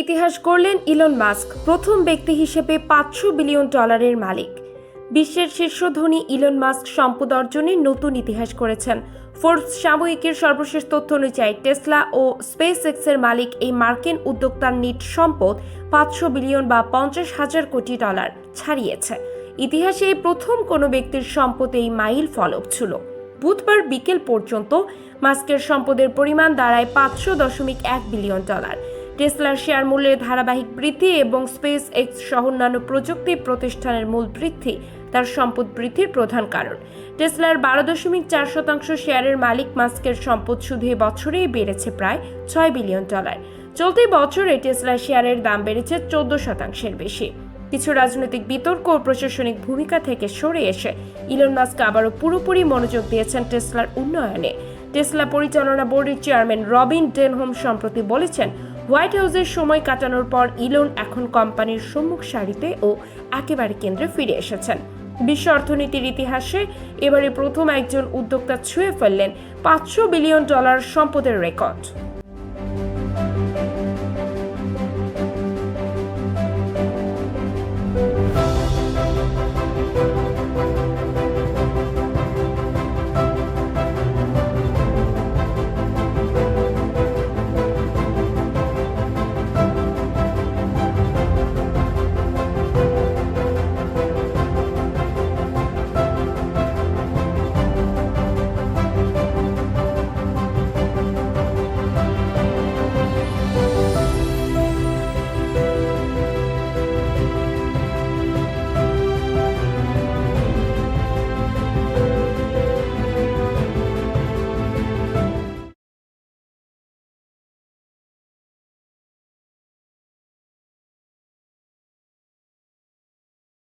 ইতিহাস গড়লেন Elon Musk, প্রথম ব্যক্তি হিসেবে পাঁচশো বিলিয়ন ডলারের মালিক। বিশ্বের শীর্ষ ধনী ইলন মাস্ক সম্পদ অর্জনে নতুন ইতিহাস করেছেন। ফোর্বস সাময়িকীর সর্বশেষ তথ্য অনুযায়ী, টেসলা ও স্পেস এক্সের মালিক এই মার্কিন উদ্যোক্তার নিট সম্পদ পাঁচশো বিলিয়ন বা পঞ্চাশ হাজার কোটি ডলার ছাড়িয়েছে। ইতিহাসে প্রথম কোনো ব্যক্তির সম্পদ এই মাইল ফলক ছিল। বুধবার বিকেল পর্যন্ত মাস্কের সম্পদের পরিমাণ দাঁড়ায় পাঁচশো দশমিক এক বিলিয়ন ডলার। টেসলার শেয়ার মূল্যের ধারাবাহিক বৃদ্ধি এবং স্পেস এক্স সহ অন্যান্য প্রযুক্তি প্রতিষ্ঠানের মূল বৃদ্ধি তার সম্পদ বৃদ্ধির প্রধান কারণ। টেসলার বারো দশমিক চার শতাংশ শেয়ারের মালিক মাস্কের সম্পদ শুধু এ বছরেই বেড়েছে প্রায় ছয় বিলিয়ন ডলার। চলতি বছরে টেসলার শেয়ারের দাম বেড়েছে চোদ্দ শতাংশের বেশি। কিছু রাজনৈতিক বিতর্ক ও প্রশাসনিক ভূমিকা থেকে সরে এসে ইলন মাস্ক আবারও পুরোপুরি মনোযোগ দিয়েছেন টেসলার উন্নয়নে। টেসলা পরিচালনা বোর্ডের চেয়ারম্যান রবিন ডেনহোম সম্প্রতি বলেছেন হোয়াইট হাউসের সময় কাটানোর পর ইলন এখন কোম্পানির সম্মুখ সারিতে ও একেবারে কেন্দ্রে ফিরে এসেছেন। বিশ্ব অর্থনীতির ইতিহাসে এবারে প্রথম একজন উদ্যোক্তা ছুঁয়ে ফেললেন পাঁচশো বিলিয়ন ডলার সম্পদের রেকর্ড।